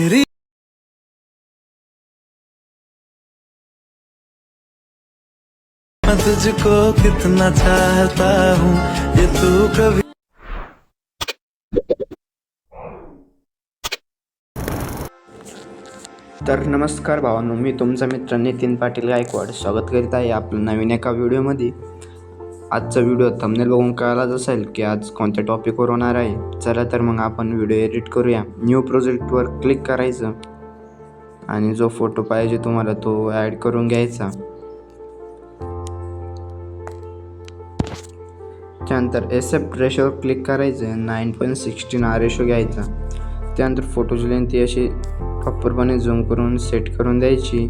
मेरी मैं तुझको कितना चाहता हूँ ये तू कभी तर नमस्कार भावांनो मी तुमचा मित्र नितीन पाटील गायकवाड. स्वागत करीत आहे आपल्या नवीन एका व्हिडिओमध्ये. आजचा व्हिडिओ थंबनेल बघून कळालाच असेल की आज कोणत्या टॉपिकवर होणार आहे. चला तर मग आपण व्हिडिओ एडिट करूया. न्यू प्रोजेक्टवर क्लिक करायचं. आणि जो फोटो पाहिजे तुम्हाला तो ॲड करून घ्यायचा. त्यानंतर एसेप्ट रेशोवर क्लिक करायचं. Nine point sixteen R ratio घ्यायचा. त्यानंतर फोटोची लेंथ ती अशी प्रॉपरपणे झूम करून सेट करून द्यायची.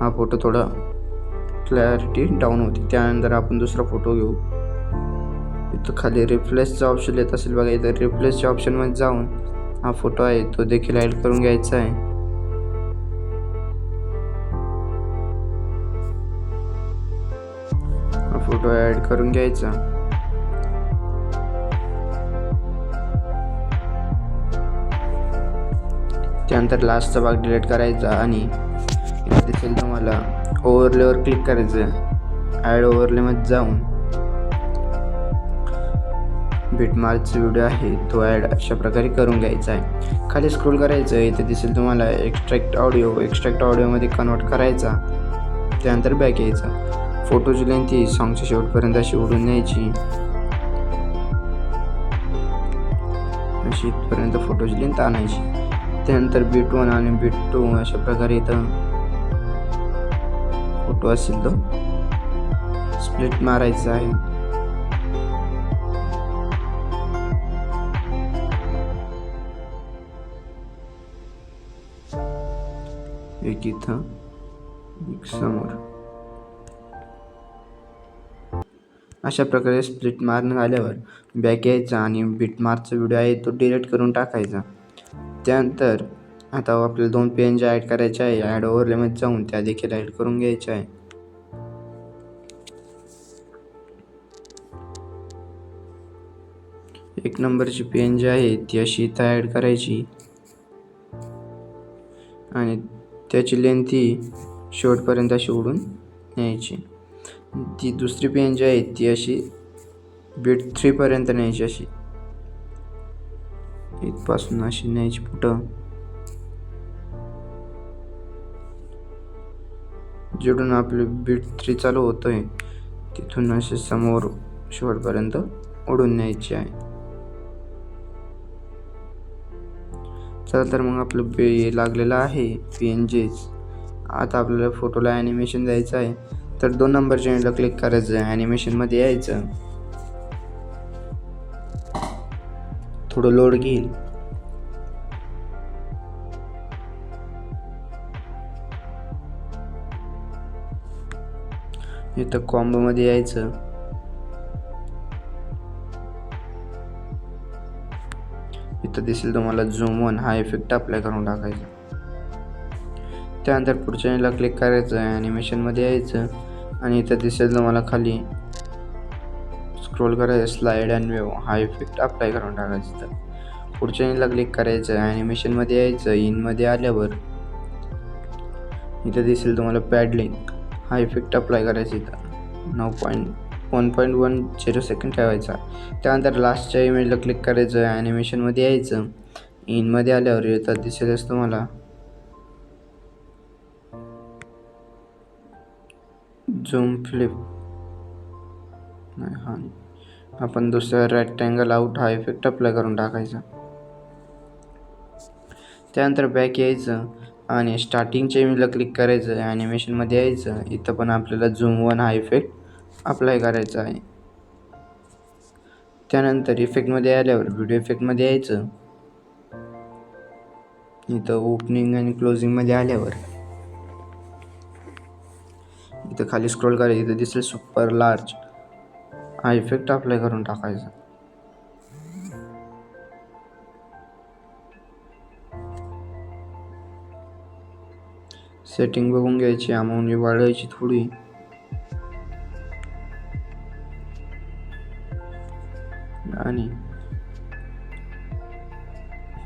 हा फोटो थोडा क्लॅरिटी डाऊन होती. त्यानंतर आपण दुसरा फोटो घेऊ. इथं खाली रिप्लेसचा ऑप्शन येत असेल बघा इथं रिप्लेसच्या ऑप्शनमध्ये जाऊन हा फोटो आहे तो देखील ॲड करून घ्यायचा आहे. हा फोटो ॲड करून घ्यायचा. त्यानंतर लास्टचा भाग डिलीट करायचा आणि दिसेल तुम्हाला ओव्हरलेवर क्लिक करायचं. ॲड ओव्हरलेमध्ये जाऊन बिटमार्कचा व्हिडिओ आहे तो ॲड अशा प्रकारे करून घ्यायचा आहे. खाली स्क्रोल करायचं इथे दिसेल तुम्हाला एक्स्ट्रॅक्ट ऑडिओ एक्स्ट्रॅक्ट ऑडिओमध्ये कन्वर्ट करायचा त्यानंतर बॅक यायचा. फोटोची लेंथी सॉंगच्या शेवटपर्यंत अशी उडून न्यायची. अशी इथपर्यंत फोटोची लेंथ आणायची. त्यानंतर बीट वन आणि बीट टू अशा प्रकारे इथं फोटो असेल तो. स्प्लिट मारायचा आहे. एक इथं एक समोर. अशा प्रकारे स्प्लिट मारणं आल्यावर बॅक यायचा आणि बीट मार्कचा व्हिडिओ आहे तो डिलीट करून टाकायचा. त्यानंतर आता आपल्याला दोन पेन जे ॲड करायचे आहे. ॲड ओव्हरलेमध्ये जाऊन त्या देखील ॲड करून घ्यायच्या आहे. एक नंबरची पेन जी आहे. ती अशी इथं ॲड करायची. आणि त्याची लेंथ ही शेवटपर्यंत अशी उडून न्यायची. ती दुसरी पेन जी आहे. ती अशी बीट थ्रीपर्यंत न्यायची अशी. इथपासून अशी न्यायची पुढं. जिडून आपले बीट थ्री चालू होतोय तिथून असे समोर शेवटपर्यंत ओढून न्यायची आहे. चला तर मग आपलं पे लागलेलं आहे पी एन जेच आता आपल्याला फोटोला ॲनिमेशन द्यायचं आहे. तर दोन नंबर एंडला क्लिक करायचं आहे ॲनिमेशनमध्ये यायचं. थोडं लोड घेईल. इथं कॉम्बोमध्ये यायचं. इथं दिसेल तुम्हाला झूम वन हा इफेक्ट अप्लाय करून टाकायचा. त्यानंतर पुढच्या याला क्लिक करायचं ॲनिमेशनमध्ये यायचं. आणि इथं दिसेल तुम्हाला खाली स्क्रोल करायचं स्लाइड अँड वेव हा इफेक्ट अप्लाय करून टाकायचा तर पुढच्या याला क्लिक करायचं ॲनिमेशनमध्ये यायचं इनमध्ये आल्यावर इथं दिसेल तुम्हाला पॅडलिंग हा इफेक्ट अप्लाय करायचा इथं. नऊ point one point one zero second ठेवायचा. त्यानंतर लास्टच्या इमेजला क्लिक करायचं ॲनिमेशनमध्ये यायचं. इनमध्ये आल्यावर येतात दिसेलच तुम्हाला. झूम फ्लिप नाही हा आपण दुसरा रेक्टँगल आउट हा इफेक्ट अप्लाय करून टाकायचा. त्यानंतर बॅक यायचं. आणि स्टार्टिंगच्या इमेजला क्लिक करायचं आहे ॲनिमेशनमध्ये यायचं. इथं पण आपल्याला झूम वन हा इफेक्ट अप्लाय करायचा आहे. त्यानंतर इफेक्टमध्ये आल्यावर व्हिडिओ इफेक्टमध्ये यायचं. इथं ओपनिंग आणि क्लोजिंगमध्ये आल्यावर. इथं खाली स्क्रोल करायचं इथं दिसेल सुपर लार्ज हा इफेक्ट अप्लाय करून टाकायचा. सेटिंग बघून घ्यायची अमाऊंट वाढवायची थोडी. आणि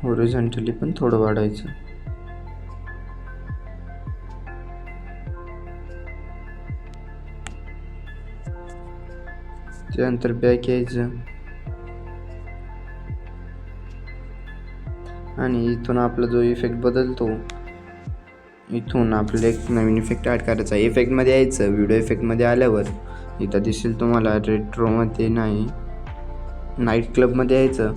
ओरिजेंटली पण थोडं वाढायचं. त्यानंतर बॅक यायचं. आणि इथून आपला जो इफेक्ट बदलतो इथून आपल्याला एक नवीन इफेक्ट ॲड करायचा आहे. इफेक्टमध्ये यायचं व्हिडिओ इफेक्टमध्ये आल्यावर. इथं दिसेल तुम्हाला रेट्रोमध्ये नाही. नाईट क्लबमध्ये यायचं.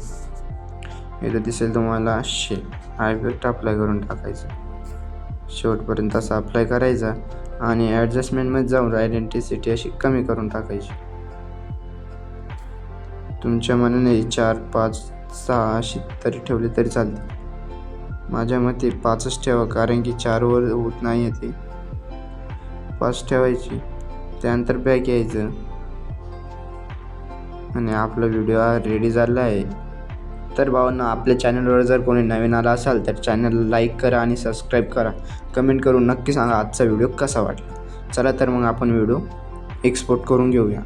इथं दिसेल तुम्हाला शे हा इफेक्ट अप्लाय करून टाकायचा. शेवटपर्यंत असा अप्लाय करायचा आणि ॲडजस्टमेंटमध्ये जाऊन आयडेंटिसिटी अशी कमी करून टाकायची. तुमच्या मनाने चार पाच सहा अशी तरी ठेवली तरी चालते. माझ्या मते पाचच ठेवा कारण की चारवर होत नाही येते पाच ठेवायची. त्यानंतर बॅग यायचं. आणि आपला व्हिडिओ रेडी झाला आहे. तर भावांना आपल्या चॅनलवर जर कोणी नवीन आला असाल तर चॅनलला लाईक करा आणि सबस्क्राईब करा. कमेंट करून नक्की सांगा आजचा व्हिडिओ कसा वाटला. चला तर मग आपण व्हिडिओ एक्सपोर्ट करून घेऊया.